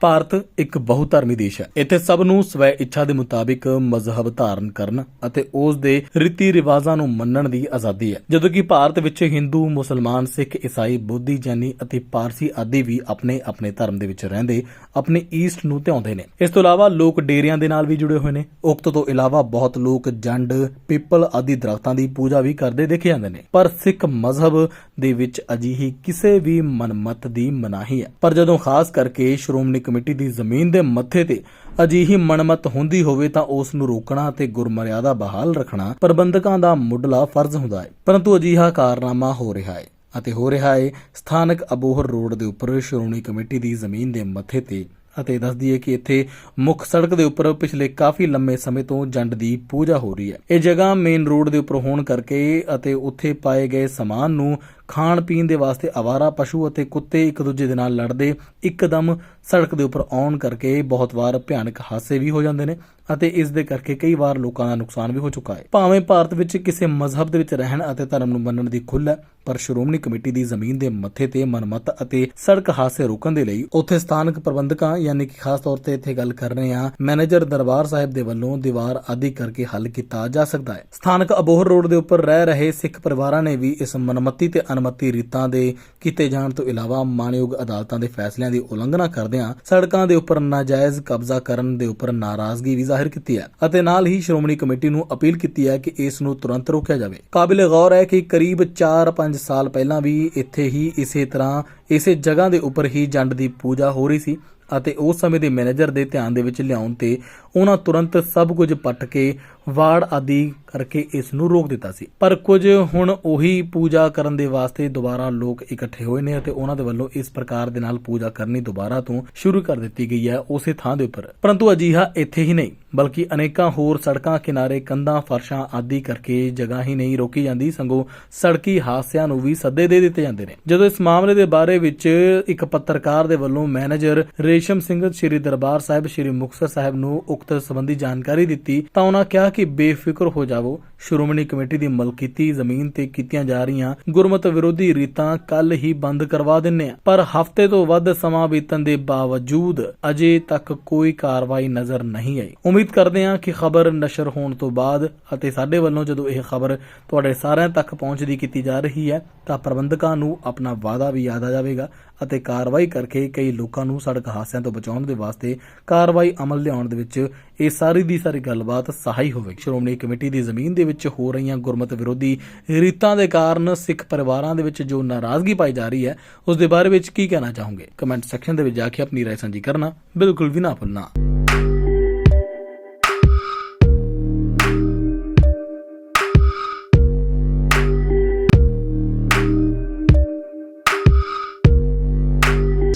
ਭਾਰਤ ਇੱਕ ਬਹੁਧਰਮੀ ਦੇਸ਼ ਹੈ। ਇੱਥੇ ਸਭ ਨੂੰ ਸਵੈ ਇੱਛਾ ਦੇ ਮੁਤਾਬਿਕ ਮਜ਼ਹਬ ਧਾਰਨ ਕਰਨ ਅਤੇ ਉਸ ਦੇ ਰੀਤੀ ਰਿਵਾਜ਼ਾਂ ਨੂੰ ਮੰਨਣ ਦੀ ਆਜ਼ਾਦੀ ਹੈ। ਜਦੋਂ ਕਿ ਭਾਰਤ ਵਿੱਚ ਹਿੰਦੂ, ਮੁਸਲਮਾਨ, ਸਿੱਖ, ਈਸਾਈ, ਬੋਧੀ, ਜੈਨੀ ਅਤੇ ਪਾਰਸੀ ਆਦਿ ਵੀ ਆਪਣੇ ਆਪਣੇ ਧਰਮ ਦੇ ਵਿੱਚ ਰਹਿੰਦੇ, ਆਪਣੇ ਈਸਟ ਨੂੰ ਧਿਆਉਂਦੇ ਨੇ। ਇਸ ਤੋਂ ਇਲਾਵਾ ਲੋਕ ਡੇਰਿਆਂ ਦੇ ਨਾਲ ਵੀ ਜੁੜੇ ਹੋਏ ਨੇ। ਉਕਤ ਤੋਂ ਇਲਾਵਾ ਬਹੁਤ ਲੋਕ ਜੰਡ, ਪਿੱਪਲ ਆਦਿ ਦਰਖਤਾਂ ਦੀ ਪੂਜਾ ਵੀ ਕਰਦੇ ਦੇਖੇ ਜਾਂਦੇ ਨੇ। ਪਰ ਸਿੱਖ ਮਜ਼ਹਬ ਦੇ ਵਿੱਚ ਅਜਿਹੀ ਕਿਸੇ ਵੀ ਮਨਮਤ ਦੀ ਮਨਾਹੀ ਹੈ। ਪਰ ਜਦੋਂ ਖਾਸ ਕਰਕੇ ਸ਼੍ਰੋਮਣੀ ਕਮੇਟੀ ਦੀ ਜ਼ਮੀਨ ਦੇ ਮੱਥੇ ਤੇ ਅਜਿਹੀ ਮਨਮਤ ਹੁੰਦੀ ਹੋਵੇ ਤਾਂ ਉਸ ਨੂੰ ਰੋਕਣਾ ਅਤੇ ਗੁਰਮਰਿਆਦਾ ਬਹਾਲ ਰੱਖਣਾ ਪ੍ਰਬੰਧਕਾਂ ਦਾ ਮੁੱਢਲਾ ਫਰਜ਼ ਹੁੰਦਾ ਹੈ। ਪਰੰਤੂ ਅਜਿਹਾ ਕਾਰਨਾਮਾ ਹੋ ਰਿਹਾ ਹੈ ਅਤੇ ਹੋ ਰਿਹਾ ਹੈ, ਸਥਾਨਕ ਅਬੋਹਰ ਰੋਡ ਦੇ ਉੱਪਰ ਸ਼੍ਰੋਮਣੀ ਕਮੇਟੀ ਦੀ ਜ਼ਮੀਨ ਦੇ ਮੱਥੇ ਤੇ। ਅਤੇ ਦੱਸਦੀ ਹੈ ਕਿ ਇੱਥੇ ਮੁੱਖ ਸੜਕ ਦੇ ਉੱਪਰ ਪਿਛਲੇ ਕਾਫੀ ਲੰਮੇ ਸਮੇਂ ਤੋਂ ਜੰਡ ਦੀ ਪੂਜਾ ਹੋ ਰਹੀ ਹੈ। ਇਹ ਜਗ੍ਹਾ ਮੇਨ ਰੋਡ ਦੇ ਉੱਪਰ ਹੋਣ ਕਰਕੇ ਅਤੇ ਉੱਥੇ ਪਾਏ ਗਏ ਸਮਾਨ ਨੂੰ ਖਾਣ ਪੀਣ ਦੇ ਵਾਸਤੇ ਆਵਾਰਾ ਪਸ਼ੂ ਅਤੇ ਕੁੱਤੇ ਇੱਕ ਦੂਜੇ ਦੇ ਨਾਲ ਲੜਦੇ ਇੱਕਦਮ ਸੜਕ ਦੇ ਉੱਪਰ ਆਉਣ ਕਰਕੇ ਬਹੁਤ ਵਾਰ ਭਿਆਨਕ ਹਾਦਸੇ ਵੀ ਹੋ ਜਾਂਦੇ ਨੇ ਅਤੇ ਇਸ ਦੇ ਕਰਕੇ ਕਈ ਵਾਰ ਲੋਕਾਂ ਦਾ ਨੁਕਸਾਨ ਵੀ ਹੋ ਚੁੱਕਾ ਹੈ। ਭਾਵੇਂ ਭਾਰਤ ਵਿੱਚ ਕਿਸੇ ਮਜ਼ਹਬ ਦੇ ਵਿੱਚ ਰਹਿਣ ਅਤੇ ਧਰਮ ਨੂੰ ਮੰਨਣ ਦੀ ਖੁੱਲ੍ਹ ਹੈ, ਪਰ ਸ਼੍ਰੋਮਣੀ ਕਮੇਟੀ ਦੀ ਜ਼ਮੀਨ ਦੇ ਮੱਥੇ ਤੇ ਮਨਮਤ ਅਤੇ ਸੜਕ ਹਾਦਸੇ ਰੋਕਣ ਦੇ ਲਈ ਉੱਥੇ ਸਥਾਨਕ ਪ੍ਰਬੰਧਕਾਂ ਯਾਨੀ ਕਿ ਖਾਸ ਤੌਰ ਤੇ ਇੱਥੇ ਗੱਲ ਕਰ ਰਹੇ ਹਾਂ, ਮੈਨੇਜਰ ਦਰਬਾਰ ਸਾਹਿਬ ਦੇ ਵੱਲੋਂ ਦੀਵਾਰ ਆਦਿ ਕਰਕੇ ਹੱਲ ਕੀਤਾ ਜਾ ਸਕਦਾ ਹੈ। ਸਥਾਨਕ ਅਬੋਹਰ ਰੋਡ ਦੇ ਉੱਪਰ ਰਹਿ ਰਹੇ ਸਿੱਖ ਪਰਿਵਾਰਾਂ ਨੇ ਵੀ ਇਸ ਮਨਮਤੀ ਤੇ ਅਨਮਤੀ ਰੀਤਾਂ ਦੇ ਕੀਤੇ ਜਾਣ ਤੋਂ ਇਲਾਵਾ ਮਾਨਯੋਗ ਅਦਾਲਤਾਂ ਦੇ ਫੈਸਲਿਆਂ ਦੀ ਉਲੰਘਣਾ ਕਰਦਿਆਂ ਸੜਕਾਂ ਦੇ ਉੱਪਰ ਨਾਜਾਇਜ਼ ਕਬਜ਼ਾ ਕਰਨ ਦੇ ਉੱਪਰ ਨਾਰਾਜ਼ਗੀ ਵੀ ਜ਼ਾਹਿਰ ਕੀਤੀ ਹੈ ਅਤੇ ਨਾਲ ਹੀ ਸ਼੍ਰੋਮਣੀ ਕਮੇਟੀ ਨੂੰ ਅਪੀਲ ਕੀਤੀ ਹੈ ਕਿ ਇਸ ਨੂੰ ਤੁਰੰਤ ਰੋਕਿਆ ਜਾਵੇ। ਕਾਬਿਲ ਗੌਰ ਹੈ ਕਿ ਕਰੀਬ 4-5 ਸਾਲ ਪਹਿਲਾਂ ਵੀ ਇੱਥੇ ਹੀ ਇਸੇ ਤਰ੍ਹਾਂ ਇਸੇ ਜਗ੍ਹਾ ਦੇ ਉੱਪਰ ਹੀ ਜੰਡ ਦੀ ਪੂਜਾ ਹੋ ਰਹੀ ਸੀ ਅਤੇ ਉਸ ਸਮੇਂ ਦੇ ਮੈਨੇਜਰ ਦੇ ਧਿਆਨ ਦੇ ਵਿੱਚ ਲਿਆਉਣ ਤੇ ਉਹਨਾਂ ਤੁਰੰਤ ਸਭ ਕੁਝ ਪੱਟ ਕੇ ਵਾੜ ਆਦਿ ਕਰਕੇ ਇਸ ਨੂੰ ਰੋਕ ਦਿੱਤਾ ਸੀ। ਪਰ ਕੁਝ ਹੁਣ ਉਹੀ ਪੂਜਾ ਕਰਨ ਦੇ ਵਾਸਤੇ ਦੁਬਾਰਾ ਲੋਕ ਇਕੱਠੇ ਹੋਏ ਨੇ ਅਤੇ ਉਹਨਾਂ ਦੇ ਵੱਲੋਂ ਇਸ ਪ੍ਰਕਾਰ ਦੇ ਨਾਲ ਪੂਜਾ ਕਰਨੀ ਦੁਬਾਰਾ ਤੋਂ ਸ਼ੁਰੂ ਕਰ ਦਿੱਤੀ ਗਈ ਹੈ ਉਸੇ ਥਾਂ ਦੇ ਉੱਪਰ। ਪਰੰਤੂ ਅਜੀਹਾ ਇੱਥੇ ਹੀ ਨਹੀਂ। ਬਲਕਿ ਅਨੇਕਾਂ ਹੋਰ ਸੜਕਾਂ, ਕਿਨਾਰੇ, ਕੰਧਾਂ, ਫਰਸ਼ਾਂ ਆਦਿ ਕਰਕੇ ਜਗ੍ਹਾ ਹੀ ਨਹੀਂ ਰੋਕੀ ਜਾਂਦੀ, ਸੰਗੋ ਸੜਕੀ ਹਾਦਸਿਆਂ ਨੂੰ ਵੀ ਸੱਦੇ ਦੇ ਦਿੱਤੇ ਜਾਂਦੇ ਨੇ। ਜਦੋਂ ਇਸ ਮਾਮਲੇ ਦੇ ਬਾਰੇ ਵਿੱਚ ਇੱਕ ਪੱਤਰਕਾਰ ਦੇ ਵੱਲੋਂ ਮੈਨੇਜਰ ਰੇਸ਼ਮ ਸਿੰਘ ਸ੍ਰੀ ਦਰਬਾਰ ਸਾਹਿਬ, ਸ੍ਰੀ ਮੁਕਤਸਰ ਸਾਹਿਬ ਨੂੰ ਉਕਤ ਸੰਬੰਧੀ ਜਾਣਕਾਰੀ ਦਿੱਤੀ, ਤਾਂ ਉਹਨਾਂ ਕਿਹਾ ਕਿ ਬੇਫਿਕਰ ਹੋ ਜਾਵੋ ਸ਼੍ਰੋਮਣੀ ਕਮੇਟੀ ਦੀ ਮਲਕੀਤੀ ਜ਼ਮੀਨ ਤੇ ਕੀਤੀਆਂ ਜਾ ਰਹੀਆਂ ਗੁਰਮਤ ਵਿਰੋਧੀ ਰੀਤਾਂ ਕੱਲ ਹੀ ਬੰਦ ਕਰਵਾ ਦਿੰਨੇ ਆ ਪਰ ਹਫ਼ਤੇ ਤੋਂ ਵੱਧ ਸਮਾਂ ਬੀਤਣ ਦੇ ਬਾਵਜੂਦ ਅਜੇ ਤੱਕ ਕੋਈ ਕਾਰਵਾਈ ਨਜ਼ਰ ਨਹੀਂ ਆਈ। ਉਮੀਦ ਕਰਦੇ ਹਾਂ ਕਿ ਖਬਰ ਨਸ਼ਰ ਹੋਣ ਤੋਂ ਬਾਅਦ ਅਤੇ ਸਾਡੇ ਵੱਲੋਂ ਜਦੋਂ ਇਹ ਖਬਰ ਤੁਹਾਡੇ ਸਾਰਿਆਂ ਤੱਕ ਪਹੁੰਚਦੀ ਕੀਤੀ ਜਾ ਰਹੀ ਹੈ ਤਾਂ ਪ੍ਰਬੰਧਕਾਂ ਨੂੰ ਆਪਣਾ ਵਾਅਦਾ ਵੀ ਯਾਦ ਆ ਜਾਵੇਗਾ। ਅਤੇ ਕਾਰਵਾਈ ਕਰਕੇ ਕਈ ਲੋਕਾਂ ਨੂੰ ਸੜਕ ਹਾਦਸਿਆਂ ਤੋਂ ਬਚਾਉਣ ਦੇ ਵਾਸਤੇ ਕਾਰਵਾਈ ਅਮਲ ਲਿਆਉਣ ਦੇ ਵਿੱਚ ਇਹ ਸਾਰੀ ਦੀ ਸਾਰੀ ਗੱਲਬਾਤ ਸਹਾਈ ਹੋਵੇ ਸ਼੍ਰੋਮਣੀ ਕਮੇਟੀ ਦੀ ਜ਼ਮੀਨ ਦੇ ਵਿੱਚ ਹੋ ਰਹੀਆਂ ਗੁਰਮਤ ਵਿਰੋਧੀ ਰੀਤਾਂ ਦੇ ਕਾਰਨ ਸਿੱਖ ਪਰਿਵਾਰਾਂ ਦੇ ਵਿੱਚ ਜੋ ਨਾਰਾਜ਼ਗੀ ਪਾਈ ਜਾ ਰਹੀ ਹੈ, ਉਸ ਦੇ ਬਾਰੇ ਵਿੱਚ ਕੀ ਕਹਿਣਾ ਚਾਹੋਗੇ? ਕਮੈਂਟ ਸੈਕਸ਼ਨ ਦੇ ਵਿੱਚ ਜਾ ਕੇ ਆਪਣੀ ਰਾਏ ਸਾਂਝੀ ਕਰਨਾ ਬਿਲਕੁਲ ਵੀ ਨਾ ਭੁੱਲਣਾ।